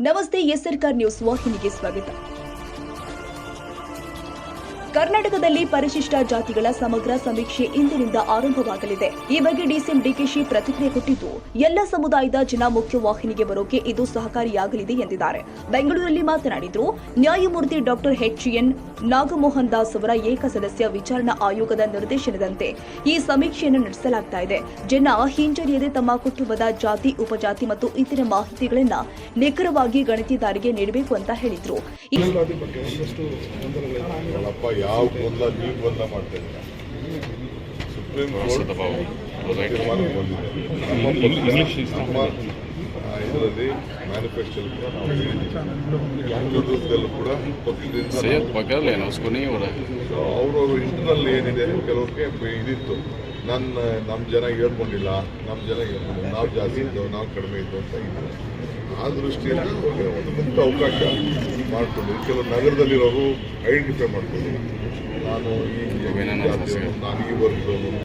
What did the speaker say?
ನಮಸ್ತೆ ಎಸ್ಆರ್ಕಾರ್ ನ್ಯೂಸ್ ವಾಹಿನಿಗೆ ಸ್ವಾಗತ. ಕರ್ನಾಟಕದಲ್ಲಿ ಪರಿಶಿಷ್ಟ ಜಾತಿಗಳ ಸಮಗ್ರ ಸಮೀಕ್ಷೆ ಇಂದಿನಿಂದ ಆರಂಭವಾಗಲಿದೆ. ಈ ಬಗ್ಗೆ ಡಿಸಿಎಂ ಡಿಕೆಶಿ ಪ್ರತಿಕ್ರಿಯೆ ಕೊಟ್ಟಿದ್ದು ಎಲ್ಲ ಸಮುದಾಯದ ಜನ ಮುಖ್ಯವಾಹಿನಿಗೆ ಬರೋಕೆ ಇದು ಸಹಕಾರಿಯಾಗಲಿದೆ ಎಂದಿದ್ದಾರೆ. ಬೆಂಗಳೂರಲ್ಲಿ ಮಾತನಾಡಿದ್ರು ನ್ಯಾಯಮೂರ್ತಿ ಡಾಕ್ಟರ್ ಎನ್ ನಾಗಮೋಹನ್ ದಾಸ್ ಅವರ ಏಕಸದಸ್ಯ ವಿಚಾರಣಾ ಆಯೋಗದ ನಿರ್ದೇಶನದಂತೆ ಈ ಸಮೀಕ್ಷೆಯನ್ನು ನಡೆಸಲಾಗ್ತಾ ಇದೆ. ಜನ ಹಿಂಜರಿಯದೆ ತಮ್ಮ ಕುಟುಂಬದ ಜಾತಿ ಉಪಜಾತಿ ಮತ್ತು ಇತರ ಮಾಹಿತಿಗಳನ್ನ ನಿಖರವಾಗಿ ಗಣತಿದಾರಿಗೆ ನೀಡಬೇಕು ಅಂತ ಹೇಳಿದ್ರು. ಯಾವ ಗೊಂದಲ ನೀವು ಗೊಂದಲ ಮಾಡ್ತಾ ಇದ್ದೀರಾ? ಸುಪ್ರೀಂ ಕೋರ್ಟ್ ತೀರ್ಮಾನಕ್ಕೆ ಬಂದಿದೆ. ನಮ್ಮ ಇದರಲ್ಲಿ ಮ್ಯಾನುಫ್ಯಾಕ್ಚರ್ ಕೂಡ ನಾವು ಹಿಂದೂತ್ವದಲ್ಲೂ ಕೂಡ ಪಕ್ಷದಿಂದ ಅವ್ರವ್ರ ಇಂಟರ್ನಲ್ಲಿ ಏನಿದೆ ಕೆಲವರಿಗೆ ಇದಿತ್ತು. ನನ್ನ ನಮ್ಮ ಜನ ಹೇಳ್ಕೊಂಡಿಲ್ಲ ನಮ್ಮ ಜನ ಹೇಳ್ಕೊಂಡಿಲ್ಲ. ನಾವು ಜಾಸ್ತಿ ಇದ್ದವು ನಾವು ಕಡಿಮೆ ಇದ್ದವು ಅಂತ ಆ ದೃಷ್ಟಿಯಿಂದ ಒಂದು ಮುಕ್ತ ಅವಕಾಶ. ಮಾಡ್ಕೊಂಡಿದ್ರು ಕೆಲವು ನಗರದಲ್ಲಿರೋರು ಐಡೆಂಟಿಫೈ ಮಾಡ್ಕೊಂಡು ನಾನು ಈ ನಾನು ಈ ವರ್ಗದವನು